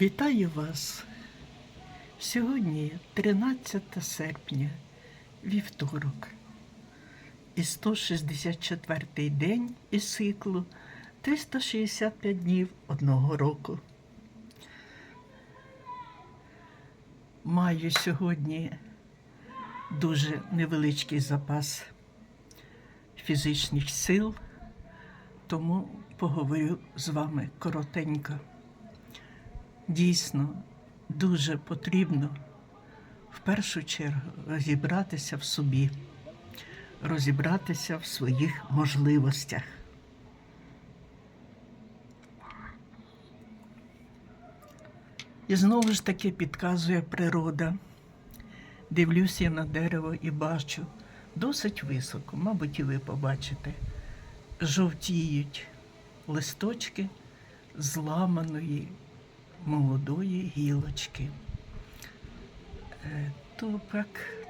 Вітаю вас! Сьогодні 13 серпня, вівторок, і 164 й день із циклу 365 днів одного року. Маю сьогодні дуже невеличкий запас фізичних сил, тому поговорю з вами коротенько. Дійсно, дуже потрібно в першу чергу розібратися в собі, розібратися в своїх можливостях. І знову ж таки підказує природа. Дивлюся на дерево і бачу досить високо, мабуть, і ви побачите, жовтіють листочки зламаної молодої гілочки. Е, То так,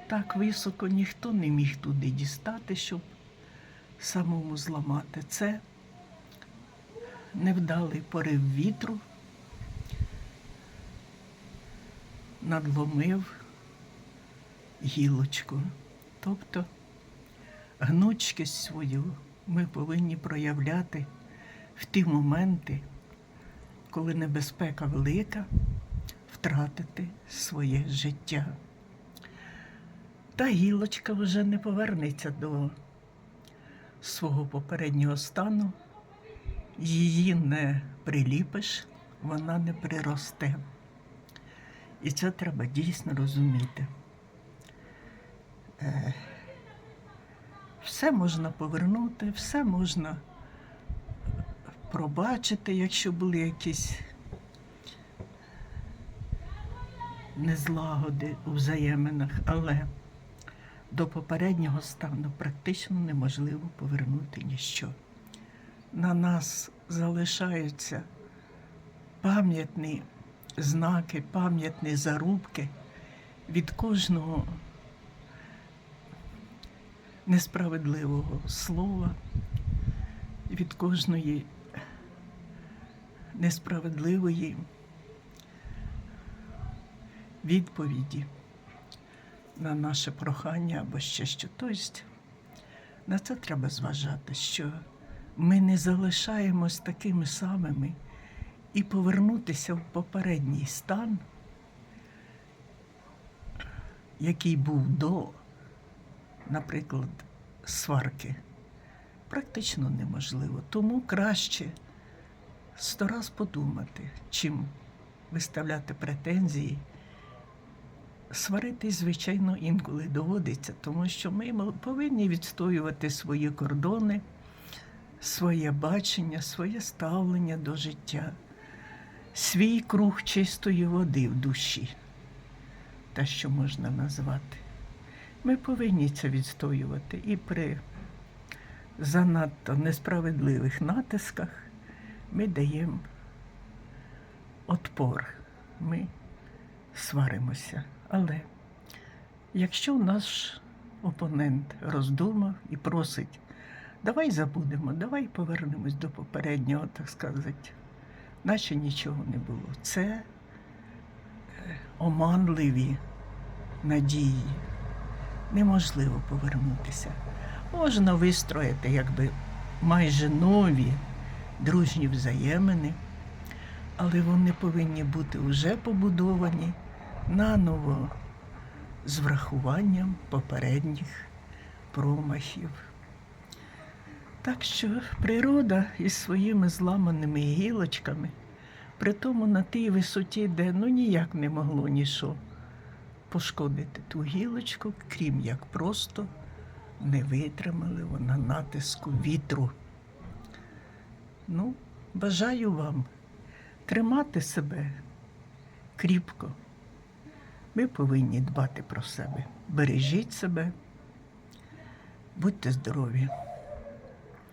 так високо ніхто не міг туди дістати, щоб самому зламати. Це невдалий порив вітру, надломив гілочку. Тобто гнучкість свою ми повинні проявляти в ті моменти, коли небезпека велика, втратити своє життя. Та гілочка вже не повернеться до свого попереднього стану, її не приліпиш, вона не приросте. І це треба дійсно розуміти. Е, Все можна повернути, все можна пробачити, якщо були якісь незлагоди у взаєминах, але до попереднього стану практично неможливо повернути ніщо. На нас залишаються пам'ятні знаки, пам'ятні зарубки від кожного несправедливого слова, від кожної несправедливої відповіді на наше прохання або ще що. Тобто на це треба зважати, що ми не залишаємось такими самими і повернутися в попередній стан, який був до, наприклад, сварки, практично неможливо. Тому краще сто раз подумати, чим виставляти претензії. Сваритись, звичайно, інколи доводиться, тому що ми повинні відстоювати свої кордони, своє бачення, своє ставлення до життя, свій круг чистої води в душі, те, що можна назвати. Ми повинні це відстоювати і при занадто несправедливих натисках ми даємо отпор. Ми сваримося. Але якщо наш опонент роздумав і просить, давай забудемо, давай повернемось до попереднього, так сказати, наче нічого не було. Це е, оманливі надії. Неможливо повернутися. Можна вистроїти якби майже нові дружні взаємини, але вони повинні бути вже побудовані наново з врахуванням попередніх промахів. Так що природа із своїми зламаними гілочками, при тому на тій висоті, де ну ніяк не могло нічого пошкодити ту гілочку, крім як просто не витримали вона натиску вітру. Ну, бажаю вам тримати себе кріпко. Ми повинні дбати про себе. Бережіть себе, будьте здорові.